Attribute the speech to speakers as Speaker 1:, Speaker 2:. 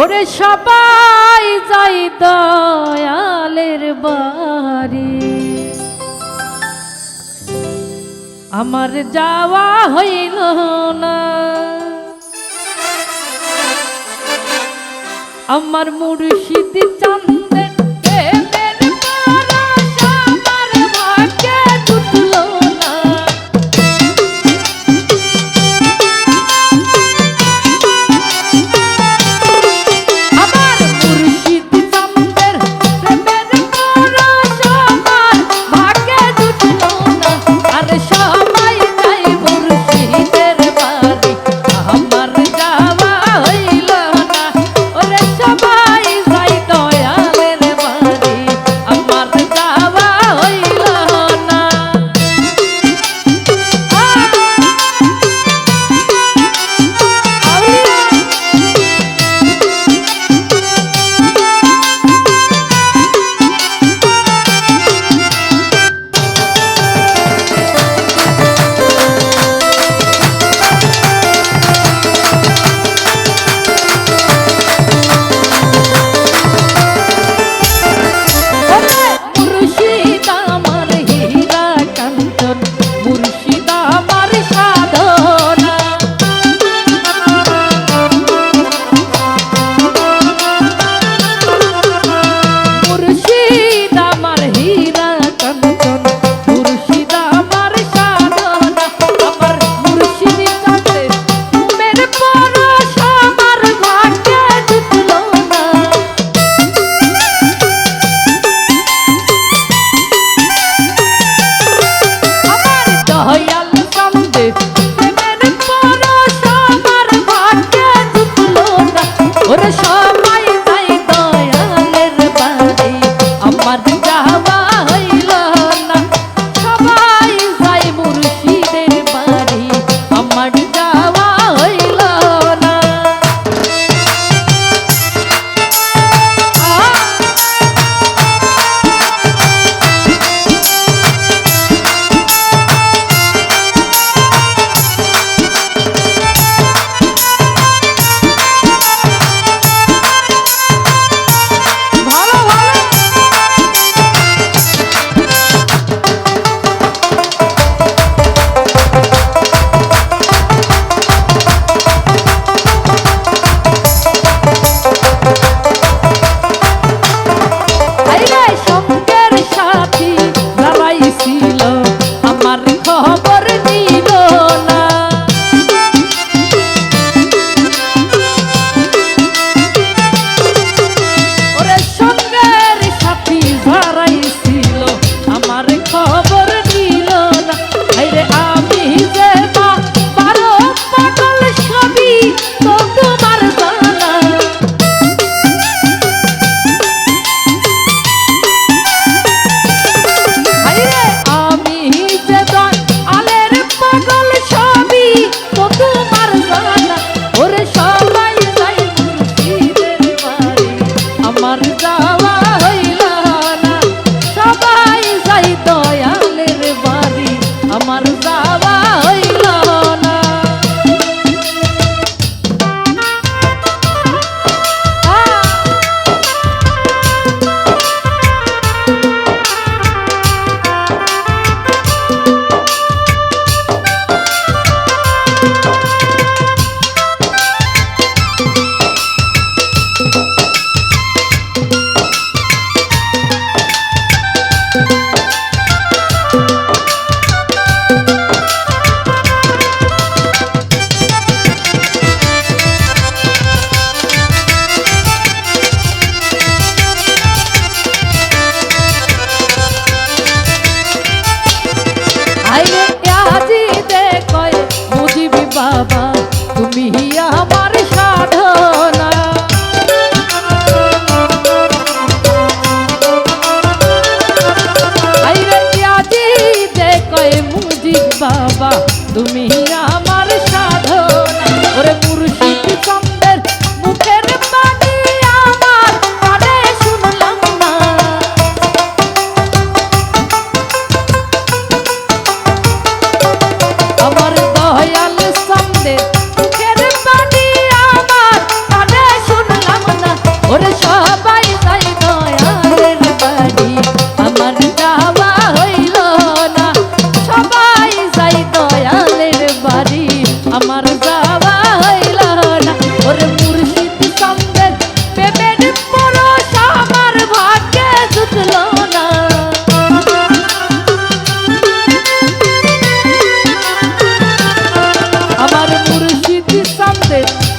Speaker 1: ওরে সবাই যাই দয়ালের বাড়ি। আমার যাওয়া হইল না। আমার মুর্শিদ চান্দ আমার যাওয়া হই sit.